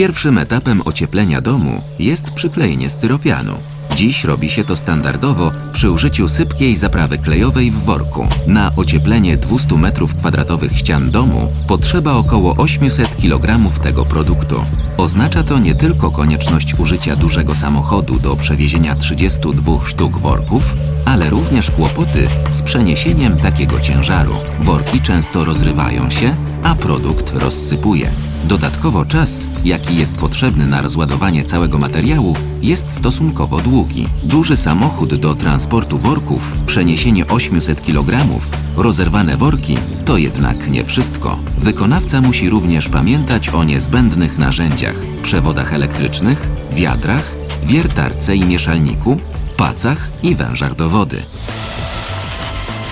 Pierwszym etapem ocieplenia domu jest przyklejenie styropianu. Dziś robi się to standardowo przy użyciu sypkiej zaprawy klejowej w worku. Na ocieplenie 200 m2 ścian domu potrzeba około 800 kg tego produktu. Oznacza to nie tylko konieczność użycia dużego samochodu do przewiezienia 32 sztuk worków, ale również kłopoty z przeniesieniem takiego ciężaru. Worki często rozrywają się, a produkt rozsypuje. Dodatkowo czas, jaki jest potrzebny na rozładowanie całego materiału, jest stosunkowo długi. Duży samochód do transportu worków, przeniesienie 800 kg, rozerwane worki to jednak nie wszystko. Wykonawca musi również pamiętać o niezbędnych narzędziach: przewodach elektrycznych, wiadrach, wiertarce i mieszalniku, pacach i wężach do wody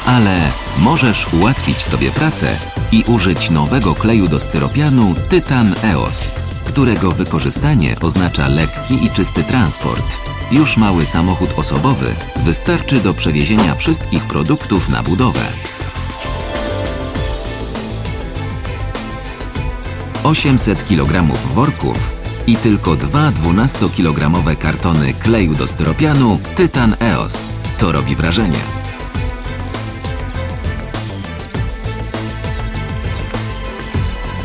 ale możesz ułatwić sobie pracę i użyć nowego kleju do styropianu Tytan EOS, którego wykorzystanie oznacza lekki i czysty transport. Już mały samochód osobowy wystarczy do przewiezienia wszystkich produktów na budowę. 800 kg worków i tylko dwa 12-kilogramowe kartony kleju do styropianu Tytan EOS. To robi wrażenie.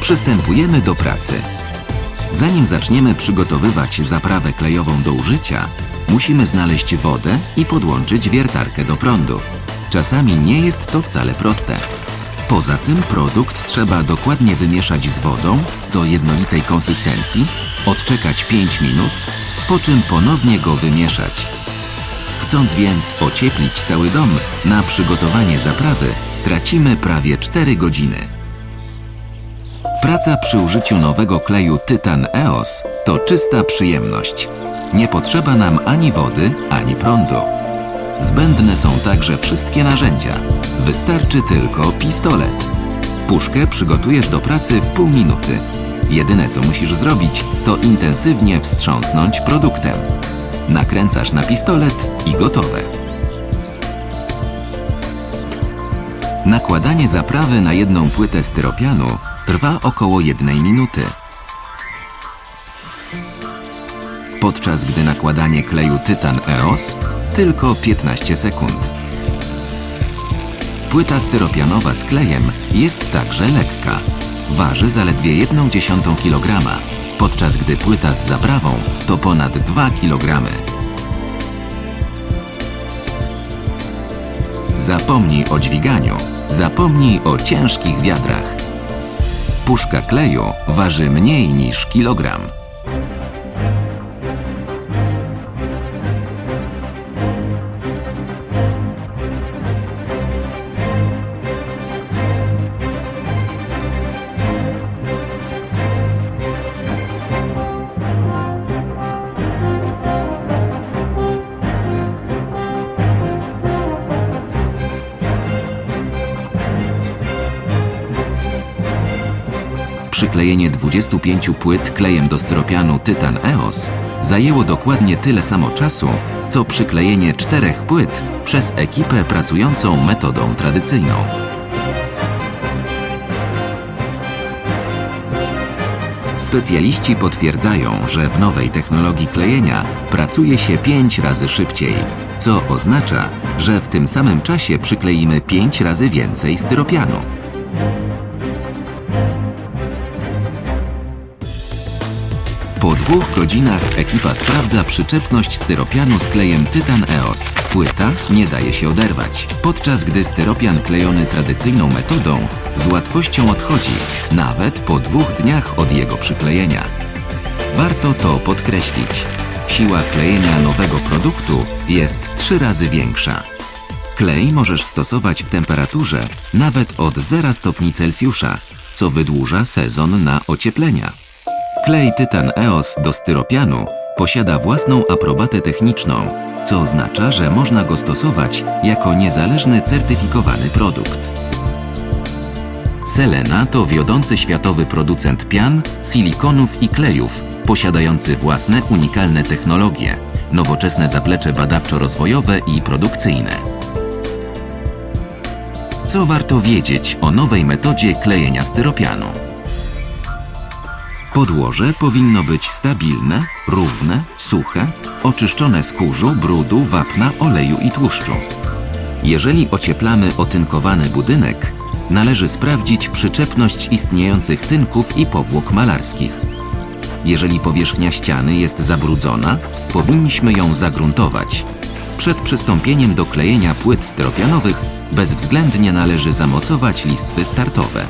Przystępujemy do pracy. Zanim zaczniemy przygotowywać zaprawę klejową do użycia, musimy znaleźć wodę i podłączyć wiertarkę do prądu. Czasami nie jest to wcale proste. Poza tym produkt trzeba dokładnie wymieszać z wodą do jednolitej konsystencji, odczekać 5 minut, po czym ponownie go wymieszać. Chcąc więc ocieplić cały dom, na przygotowanie zaprawy tracimy prawie 4 godziny. Praca przy użyciu nowego kleju Tytan EOS to czysta przyjemność. Nie potrzeba nam ani wody, ani prądu. Zbędne są także wszystkie narzędzia. Wystarczy tylko pistolet. Puszkę przygotujesz do pracy w pół minuty. Jedyne co musisz zrobić, to intensywnie wstrząsnąć produktem. Nakręcasz na pistolet i gotowe. Nakładanie zaprawy na jedną płytę styropianu trwa około jednej minuty. Podczas gdy nakładanie kleju Tytan EOS tylko 15 sekund. Płyta styropianowa z klejem jest także lekka. Waży zaledwie 1,1 kg, podczas gdy płyta z zaprawą to ponad 2 kg. Zapomnij o dźwiganiu, zapomnij o ciężkich wiadrach. Puszka kleju waży mniej niż kilogram. Przyklejenie 25 płyt klejem do styropianu Tytan EOS zajęło dokładnie tyle samo czasu, co przyklejenie czterech płyt przez ekipę pracującą metodą tradycyjną. Specjaliści potwierdzają, że w nowej technologii klejenia pracuje się 5 razy szybciej, co oznacza, że w tym samym czasie przykleimy 5 razy więcej styropianu. Po dwóch godzinach ekipa sprawdza przyczepność styropianu z klejem Tytan EOS. Płyta nie daje się oderwać, podczas gdy styropian klejony tradycyjną metodą z łatwością odchodzi, nawet po dwóch dniach od jego przyklejenia. Warto to podkreślić. Siła klejenia nowego produktu jest trzy razy większa. Klej możesz stosować w temperaturze nawet od 0 stopni Celsjusza, co wydłuża sezon na ocieplenia. Klej Tytan EOS do styropianu posiada własną aprobatę techniczną, co oznacza, że można go stosować jako niezależny certyfikowany produkt. Selena to wiodący światowy producent pian, silikonów i klejów, posiadający własne unikalne technologie, nowoczesne zaplecze badawczo-rozwojowe i produkcyjne. Co warto wiedzieć o nowej metodzie klejenia styropianu? Podłoże powinno być stabilne, równe, suche, oczyszczone z kurzu, brudu, wapna, oleju i tłuszczu. Jeżeli ocieplamy otynkowany budynek, należy sprawdzić przyczepność istniejących tynków i powłok malarskich. Jeżeli powierzchnia ściany jest zabrudzona, powinniśmy ją zagruntować. Przed przystąpieniem do klejenia płyt styropianowych bezwzględnie należy zamocować listwy startowe.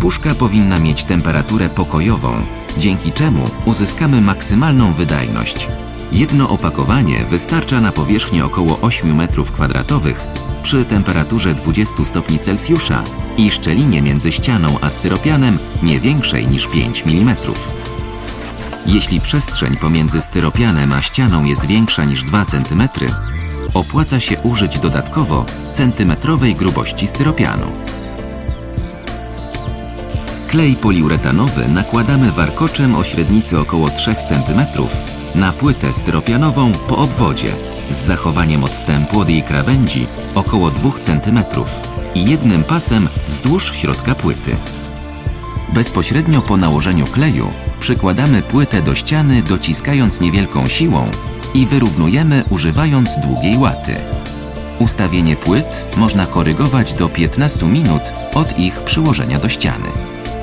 Puszka powinna mieć temperaturę pokojową, dzięki czemu uzyskamy maksymalną wydajność. Jedno opakowanie wystarcza na powierzchnię około 8 m2 przy temperaturze 20 stopni Celsjusza i szczelinie między ścianą a styropianem nie większej niż 5 mm. Jeśli przestrzeń pomiędzy styropianem a ścianą jest większa niż 2 cm, opłaca się użyć dodatkowo centymetrowej grubości styropianu. Klej poliuretanowy nakładamy warkoczem o średnicy około 3 cm na płytę styropianową po obwodzie z zachowaniem odstępu od jej krawędzi około 2 cm i jednym pasem wzdłuż środka płyty. Bezpośrednio po nałożeniu kleju przykładamy płytę do ściany dociskając niewielką siłą i wyrównujemy używając długiej łaty. Ustawienie płyt można korygować do 15 minut od ich przyłożenia do ściany.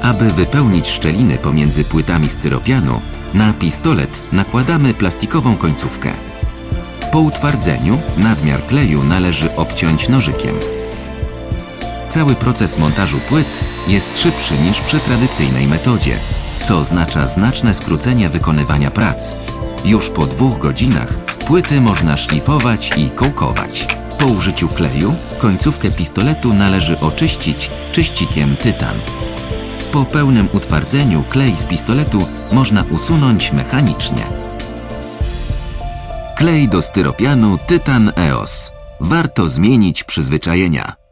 Aby wypełnić szczeliny pomiędzy płytami styropianu, na pistolet nakładamy plastikową końcówkę. Po utwardzeniu nadmiar kleju należy obciąć nożykiem. Cały proces montażu płyt jest szybszy niż przy tradycyjnej metodzie, co oznacza znaczne skrócenie wykonywania prac. Już po dwóch godzinach płyty można szlifować i kołkować. Po użyciu kleju końcówkę pistoletu należy oczyścić czyścikiem tytan. Po pełnym utwardzeniu klej z pistoletu można usunąć mechanicznie. Klej do styropianu Tytan EOS. Warto zmienić przyzwyczajenia.